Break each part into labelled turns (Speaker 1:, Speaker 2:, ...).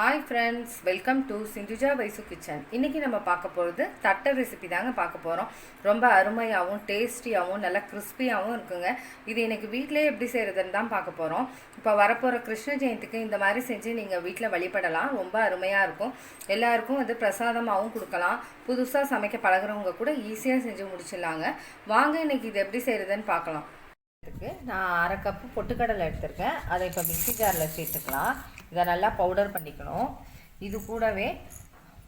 Speaker 1: Hi friends welcome to Sindhuja Vaisu kitchen இன்றைக்கி நம்ம பார்க்க போகிறது தட்டை ரெசிபி தாங்க பார்க்க போகிறோம் ரொம்ப அருமையாகவும் டேஸ்டியாகவும் நல்லா கிறிஸ்பியாகவும் இருக்குங்க. இது எனக்கு வீட்டிலே எப்படி செய்கிறதுன்னு தான் பார்க்க போகிறோம் இப்போ வரப்போகிற கிருஷ்ண ஜெயந்திக்கு இந்த மாதிரி செஞ்சு நீங்கள் வீட்டில் வழிபடலாம். ரொம்ப அருமையாக இருக்கும். எல்லாருக்கும் வந்து பிரசாதமாகவும் கொடுக்கலாம். புதுசாக சமைக்க பழகுறவங்க கூட ஈஸியாக செஞ்சு முடிச்சிடலாங்க. வாங்க இன்னைக்கு இது எப்படி செய்கிறதுன்னு பார்க்கலாம். இதுக்கு நான் அரை கப்பு பொட்டுக்கடலை எடுத்திருக்கேன். அதை இப்போ மிக்சி ஜாரில் சேர்த்துக்கலாம். இதை நல்லா பவுடர் பண்ணிக்கணும். இது கூடவே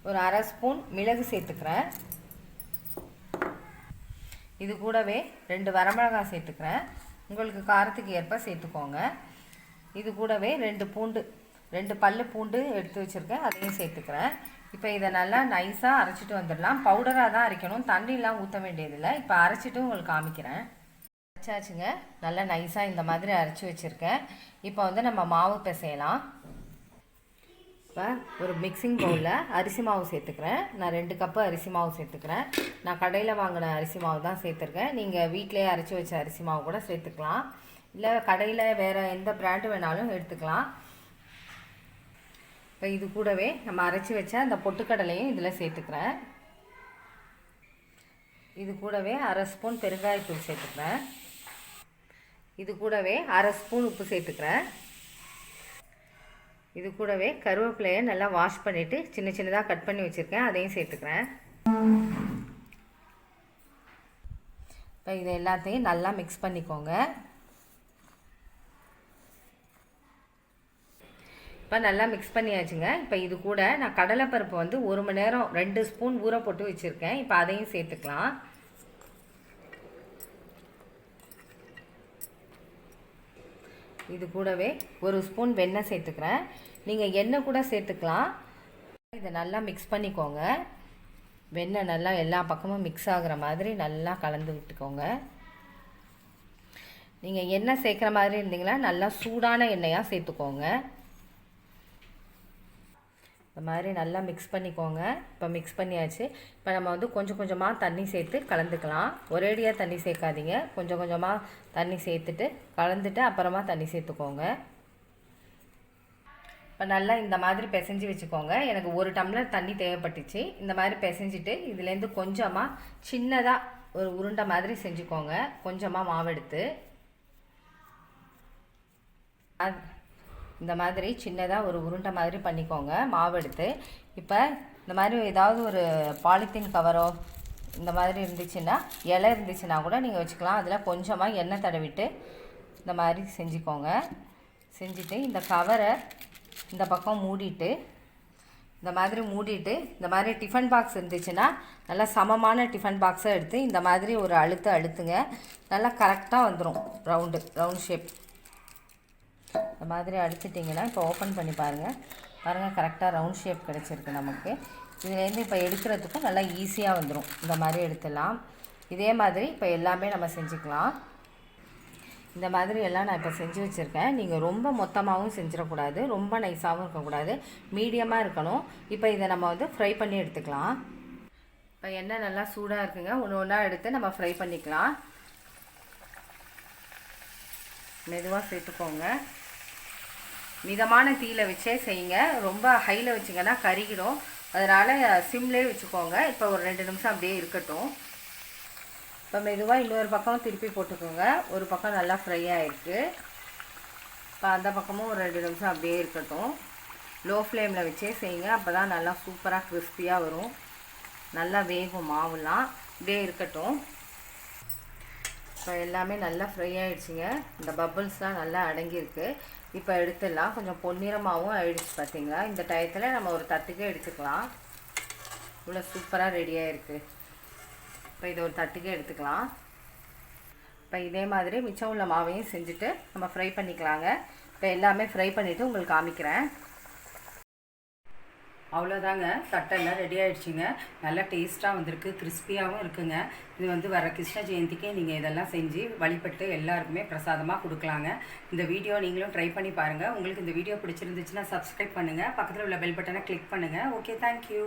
Speaker 1: ஒரு அரை ஸ்பூன் மிளகு சேர்த்துக்கிறேன். இது கூடவே ரெண்டு வரமிளகாய் சேர்த்துக்கிறேன். உங்களுக்கு காரத்துக்கு ஏற்ப சேர்த்துக்கோங்க. இது கூடவே ரெண்டு பூண்டு ரெண்டு பல் பூண்டு எடுத்து வச்சுருக்கேன். அதையும் சேர்த்துக்கிறேன். இப்போ இதை நல்லா நைஸாக அரைச்சிட்டு வந்துடலாம். பவுடராக தான் அரைக்கணும். தண்ணிலாம் ஊற்ற வேண்டியதில்லை. இப்போ அரைச்சிட்டு உங்களுக்கு காமிக்கிறேன். அரைச்சாச்சுங்க. நல்லா நைஸாக இந்த மாதிரி அரைச்சி வச்சுருக்கேன். இப்போ வந்து நம்ம மாவு பிசையலாம். இப்போ ஒரு மிக்சிங் பவுலில் அரிசி மாவு சேர்த்துக்கிறேன். நான் ரெண்டு கப்பு அரிசி மாவு சேர்த்துக்கிறேன். நான் கடையில் வாங்கின அரிசி மாவு தான் சேர்த்துருக்கேன். நீங்கள் வீட்டிலேயே அரைச்சி வச்ச அரிசி மாவு கூட சேர்த்துக்கலாம். இல்லை கடையில் வேறு எந்த பிராண்டு வேணாலும் எடுத்துக்கலாம். இப்போ இது கூடவே நம்ம அரைச்சி வச்ச அந்த பொட்டுக்கடலையும் இதில் சேர்த்துக்கிறேன். இது கூடவே அரை ஸ்பூன் பெருங்காயத்தூள் சேர்த்துக்கிறேன். இது கூடவே அரை ஸ்பூன் உப்பு சேர்த்துக்கிறேன். இது கூடவே கருவேப்பிலையை நல்லா வாஷ் பண்ணிவிட்டு சின்ன சின்னதாக கட் பண்ணி வச்சுருக்கேன். அதையும் சேர்த்துக்கிறேன். இப்போ இதை எல்லாத்தையும் நல்லா மிக்ஸ் பண்ணிக்கோங்க. இப்போ நல்லா மிக்ஸ் பண்ணியாச்சுங்க. இப்போ இது கூட நான் கடலைப்பருப்பு வந்து ஒரு மணி நேரம் ரெண்டு ஸ்பூன் ஊற போட்டு வச்சுருக்கேன். இப்போ அதையும் சேர்த்துக்கலாம். இது கூடவே ஒரு ஸ்பூன் வெண்ணெய் சேர்த்துக்கிறேன். நீங்கள் எண்ணெய் கூட சேர்த்துக்கலாம். இதை நல்லா மிக்ஸ் பண்ணிக்கோங்க. வெண்ணெய் நல்லா எல்லா பக்கமும் மிக்ஸ் ஆகுற மாதிரி நல்லா கலந்து விட்டுக்கோங்க. நீங்கள் எண்ணெய் சேர்க்குற மாதிரி இருந்தீங்கன்னா நல்லா சூடான எண்ணெயாக சேர்த்துக்கோங்க. இந்த மாதிரி நல்லா மிக்ஸ் பண்ணிக்கோங்க. இப்போ மிக்ஸ் பண்ணியாச்சு. இப்போ நம்ம வந்து கொஞ்சம் கொஞ்சமாக தண்ணி சேர்த்து கலந்துக்கலாம். ஒரேடியாக தண்ணி சேர்க்காதீங்க. கொஞ்சம் கொஞ்சமாக தண்ணி சேர்த்துட்டு கலந்துட்டு அப்புறமா தண்ணி சேர்த்துக்கோங்க. இப்போ நல்லா இந்த மாதிரி பிசைஞ்சு வச்சுக்கோங்க. எனக்கு ஒரு டம்ளர் தண்ணி தேவைப்பட்டுச்சு. இந்த மாதிரி பிசைஞ்சிட்டு இதுலேருந்து கொஞ்சமாக சின்னதாக ஒரு உருண்டை மாதிரி செஞ்சுக்கோங்க. கொஞ்சமாக மாவெடுத்து அது இந்த மாதிரி சின்னதாக ஒரு உருண்டை மாதிரி பண்ணிக்கோங்க. மாவு எடுத்து. இப்போ இந்த மாதிரி ஏதாவது ஒரு பாலித்தீன் கவரோ இந்த மாதிரி இருந்துச்சுன்னா இலை இருந்துச்சுன்னா கூட நீங்கள் வச்சுக்கலாம். அதில் கொஞ்சமாக எண்ணெய் தடவிட்டு இந்த மாதிரி செஞ்சுக்கோங்க. செஞ்சுட்டு இந்த கவரை இந்த பக்கம் மூடிட்டு இந்த மாதிரி மூடிட்டு இந்த மாதிரி டிஃபன் பாக்ஸ் இருந்துச்சுன்னா நல்லா சமமான டிஃபன் பாக்ஸை எடுத்து இந்த மாதிரி ஒரு அழுத்து அழுத்துங்க. நல்லா கரெக்டாக வந்துடும் ரவுண்டு ரவுண்ட் ஷேப் இந்த மாதிரி அடிச்சிட்டிங்கன்னா இப்போ ஓப்பன் பண்ணி பாருங்கள் பாருங்கள் கரெக்டாக ரவுண்ட் ஷேப் கிடச்சிருக்கு நமக்கு. இதுலேருந்து இப்போ எடுக்கிறதுக்கும் நல்லா ஈஸியாக வந்துடும் இந்த மாதிரி எடுத்துடலாம் இதே மாதிரி இப்போ எல்லாமே நம்ம செஞ்சுக்கலாம். இந்த மாதிரி எல்லாம் நான் இப்போ செஞ்சு வச்சுருக்கேன். நீங்கள் ரொம்ப மொத்தமாகவும் செஞ்சிடக்கூடாது. ரொம்ப நைஸாகவும் இருக்கக்கூடாது. மீடியமாக இருக்கணும். இப்போ இதை நம்ம வந்து ஃப்ரை பண்ணி எடுத்துக்கலாம். இப்போ எண்ணெய் நல்லா சூடாக இருக்குங்க. ஒன்று ஒன்றா எடுத்து நம்ம ஃப்ரை பண்ணிக்கலாம். மெதுவாக சேர்த்துக்கோங்க. மிதமான தீயில் வச்சே செய்யுங்க. ரொம்ப ஹையில் வச்சிங்கன்னா கருகிடும். அதனால் சிம்லேயே வச்சுக்கோங்க. இப்போ ஒரு ரெண்டு நிமிஷம் அப்படியே இருக்கட்டும். இப்போ மெதுவாக இன்னொரு பக்கம் திருப்பி போட்டுக்கோங்க. ஒரு பக்கம் நல்லா ஃப்ரை ஆகிருக்கு இப்போ அந்த பக்கமும் ஒரு ரெண்டு நிமிஷம் அப்படியே இருக்கட்டும். லோ ஃப்ளேமில் வச்சே செய்யுங்க. அப்போ தான் நல்லா சூப்பராக கிறிஸ்பியாக வரும். நல்லா வேகும் மாவுலாம். இப்படியே இருக்கட்டும். இப்போ எல்லாமே நல்லா ஃப்ரை ஆகிடுச்சிங்க இந்த பப்புள்ஸ்லாம் நல்லா அடங்கியிருக்கு. இப்போ எடுத்துடலாம். கொஞ்சம் பொன்னிறமாகவும் ஆயிடுச்சு பார்த்தீங்களா இந்த டயத்தில் நம்ம ஒரு தட்டுக்கே எடுத்துக்கலாம். இவ்வளோ சூப்பராக ரெடியாக இருக்குது இப்போ இதை ஒரு தட்டுக்கே எடுத்துக்கலாம். இப்போ இதே மாதிரி மிச்சம் உள்ள மாவையும் செஞ்சுட்டு நம்ம ஃப்ரை பண்ணிக்கலாங்க. இப்போ எல்லாமே ஃப்ரை பண்ணிவிட்டு உங்களுக்கு காமிக்கிறேன்.
Speaker 2: அவ்வளோதாங்க தட்டெல்லாம் ரெடி ஆகிடுச்சிங்க நல்லா டேஸ்ட்டாக வந்திருக்கு. கிறிஸ்பியாகவும் இருக்குங்க. இது வந்து வர கிருஷ்ண ஜெயந்திக்கே நீங்கள் இதெல்லாம் செஞ்சு வழிபட்டு எல்லாருக்குமே பிரசாதமாக கொடுக்கலாங்க. இந்த வீடியோ நீங்களும் ட்ரை பண்ணி பாருங்கள் உங்களுக்கு இந்த வீடியோ பிடிச்சிருந்துச்சுன்னா சப்ஸ்கிரைப் பண்ணுங்கள் பக்கத்தில் உள்ள பெல் பட்டனை கிளிக் பண்ணுங்கள் ஓகே தேங்க்யூ